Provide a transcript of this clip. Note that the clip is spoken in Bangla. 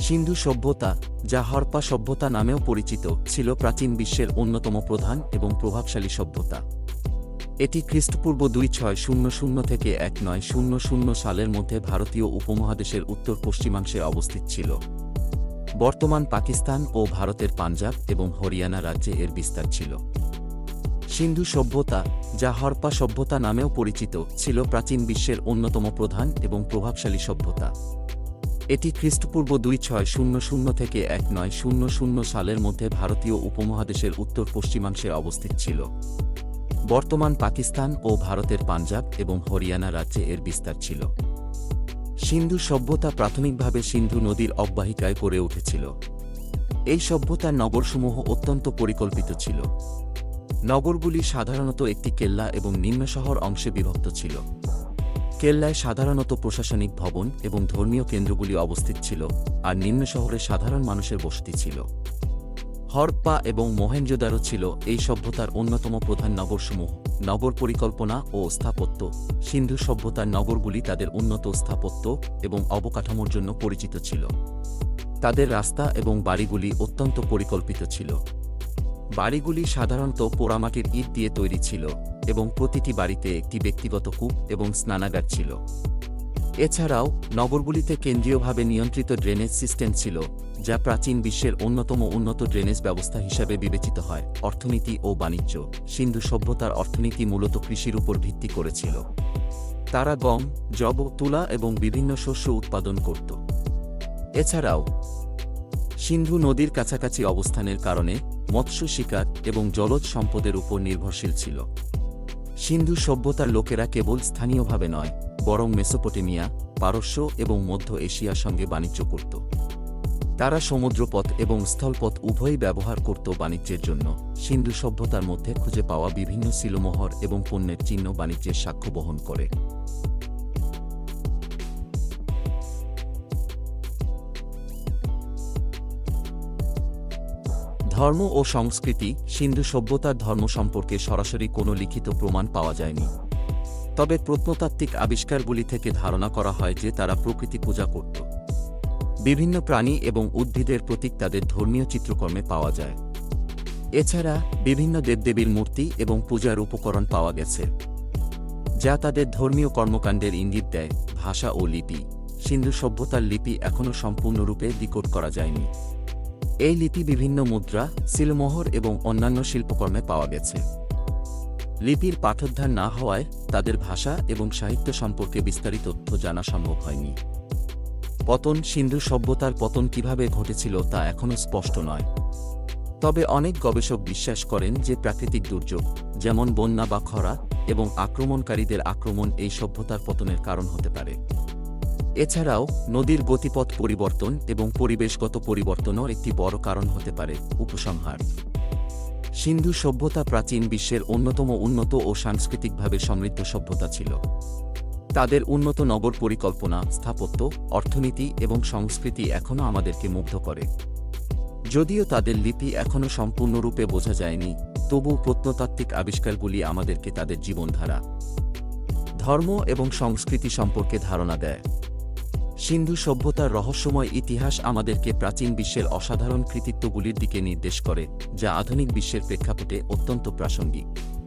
সিন্ধু সভ্যতা, যা হরপা সভ্যতা নামেও পরিচিত, ছিল প্রাচীন বিশ্বের অন্যতম প্রধান এবং প্রভাবশালী সভ্যতা। এটি খ্রিস্টপূর্ব দুই ছয় শূন্য শূন্য থেকে এক নয় শূন্য শূন্য সালের মধ্যে ভারতীয় উপমহাদেশের উত্তর পশ্চিমাংশে অবস্থিত ছিল। বর্তমান পাকিস্তান ও ভারতের পাঞ্জাব এবং হরিয়ানা রাজ্যে এর বিস্তার ছিল। সিন্ধু সভ্যতা, যা হরপ্পা সভ্যতা নামেও পরিচিত, ছিল প্রাচীন বিশ্বের অন্যতম প্রধান এবং প্রভাবশালী সভ্যতা। এটি খ্রিস্টপূর্ব দুই ছয় শূন্য শূন্য থেকে এক নয় শূন্য শূন্য সালের মধ্যে ভারতীয় উপমহাদেশের উত্তর পশ্চিমাংশে অবস্থিত ছিল। বর্তমান পাকিস্তান ও ভারতের পাঞ্জাব এবং হরিয়ানা রাজ্যে এর বিস্তার ছিল। সিন্ধু সভ্যতা প্রাথমিকভাবে সিন্ধু নদীর অববাহিকায় গড়ে উঠেছিল। এই সভ্যতার নগরসমূহ অত্যন্ত পরিকল্পিত ছিল। নগরগুলি সাধারণত একটি কেল্লা এবং নিম্ন শহর অংশে বিভক্ত ছিল। কেল্লায় সাধারণত প্রশাসনিক ভবন এবং ধর্মীয় কেন্দ্রগুলি অবস্থিত ছিল, আর নিম্ন শহরে সাধারণ মানুষের বসতি ছিল। হরপ্পা এবং মহেঞ্জোদারো ছিল এই সভ্যতার অন্যতম প্রধান নগরসমূহ। নগর পরিকল্পনা ও স্থাপত্য, সিন্ধু সভ্যতার নগরগুলি তাদের উন্নত স্থাপত্য এবং অবকাঠামোর জন্য পরিচিত ছিল। তাদের রাস্তা এবং বাড়িগুলি অত্যন্ত পরিকল্পিত ছিল। বাড়িগুলি সাধারণত পোড়ামাটির ইট দিয়ে তৈরি ছিল। এবং প্রতিটি বাড়িতে একটি ব্যক্তিগত কূপ এবং স্নানাগার ছিল। এছাড়াও, নগরগুলিতে কেন্দ্রীয়ভাবে নিয়ন্ত্রিত ড্রেনেজ সিস্টেম ছিল, যা প্রাচীন বিশ্বের অন্যতম উন্নত ড্রেনেজ ব্যবস্থা হিসাবে বিবেচিত হয়। অর্থনীতি ও বাণিজ্য, সিন্ধু সভ্যতার অর্থনীতি মূলত কৃষির উপর ভিত্তি করেছিল। তারা গম জব তুলা এবং বিভিন্ন শস্য উৎপাদন করত। এছাড়াও, সিন্ধু নদীর কাছাকাছি অবস্থানের কারণে মৎস্য শিকার এবং জলজ সম্পদের উপর নির্ভরশীল ছিল। সিন্ধু সভ্যতার লোকেরা কেবল স্থানীয়ভাবে নয়, বরং মেসোপটেমিয়া, পারস্য এবং মধ্য এশিয়ার সঙ্গে বাণিজ্য করত। তারা সমুদ্রপথ এবং স্থলপথ উভয়ই ব্যবহার করত বাণিজ্যের জন্য। সিন্ধু সভ্যতার মধ্যে খুঁজে পাওয়া বিভিন্ন শিলমোহর এবং পণ্যের চিহ্ন বাণিজ্যের সাক্ষ্য বহন করে। ধর্ম ও সংস্কৃতি সিন্ধু সভ্যতার ধর্ম সম্পর্কে সরাসরি কোনো লিখিত প্রমাণ পাওয়া যায়নি। তবে প্রত্নতাত্ত্বিক আবিষ্কারগুলি থেকে ধারণা করা হয় যে তারা প্রকৃতি পূজা করত। বিভিন্ন প্রাণী এবং উদ্ভিদের প্রতীক তাদের ধর্মীয় চিত্রকর্মে পাওয়া যায়। এছাড়া বিভিন্ন দেবদেবীর মূর্তি এবং পূজার উপকরণ পাওয়া গেছে, যা তাদের ধর্মীয় কর্মকাণ্ডের ইঙ্গিত দেয়। ভাষা ও লিপি, সিন্ধু সভ্যতার লিপি এখনও সম্পূর্ণরূপে ডিকোড করা যায়নি। এই লিপি বিভিন্ন মুদ্রা, সিলমোহর এবং অন্যান্য শিল্পকর্মে পাওয়া গেছে। লিপির পাঠোদ্ধার না হওয়ায় তাদের ভাষা এবং সাহিত্য সম্পর্কে বিস্তারিত তথ্য জানা সম্ভব হয়নি। পতন সিন্ধু সভ্যতার পতন কীভাবে ঘটেছিল তা এখনও স্পষ্ট নয়। তবে অনেক গবেষক বিশ্বাস করেন যে প্রাকৃতিক দুর্যোগ, যেমন বন্যা বা খরা এবং আক্রমণকারীদের আক্রমণ এই সভ্যতার পতনের কারণ হতে পারে। এছাড়াও, নদীর গতিপথ পরিবর্তন এবং পরিবেশগত পরিবর্তনও একটি বড় কারণ হতে পারে উপসংহার। সিন্ধু সভ্যতা প্রাচীন বিশ্বের অন্যতম উন্নত ও সাংস্কৃতিকভাবে সমৃদ্ধ সভ্যতা ছিল। তাদের উন্নত নগর পরিকল্পনা, স্থাপত্য, অর্থনীতি এবং সংস্কৃতি এখনও আমাদেরকে মুগ্ধ করে। যদিও তাদের লিপি এখনও সম্পূর্ণরূপে বোঝা যায়নি তবু প্রত্নতাত্ত্বিক আবিষ্কারগুলি আমাদেরকে তাদের জীবনধারা, ধর্ম এবং সংস্কৃতি সম্পর্কে ধারণা দেয়। সিন্ধু সভ্যতার রহস্যময় ইতিহাস আমাদেরকে প্রাচীন বিশ্বের অসাধারণ কৃতিত্বগুলির দিকে নির্দেশ করে, যা আধুনিক বিশ্বের প্রেক্ষাপটে অত্যন্ত প্রাসঙ্গিক।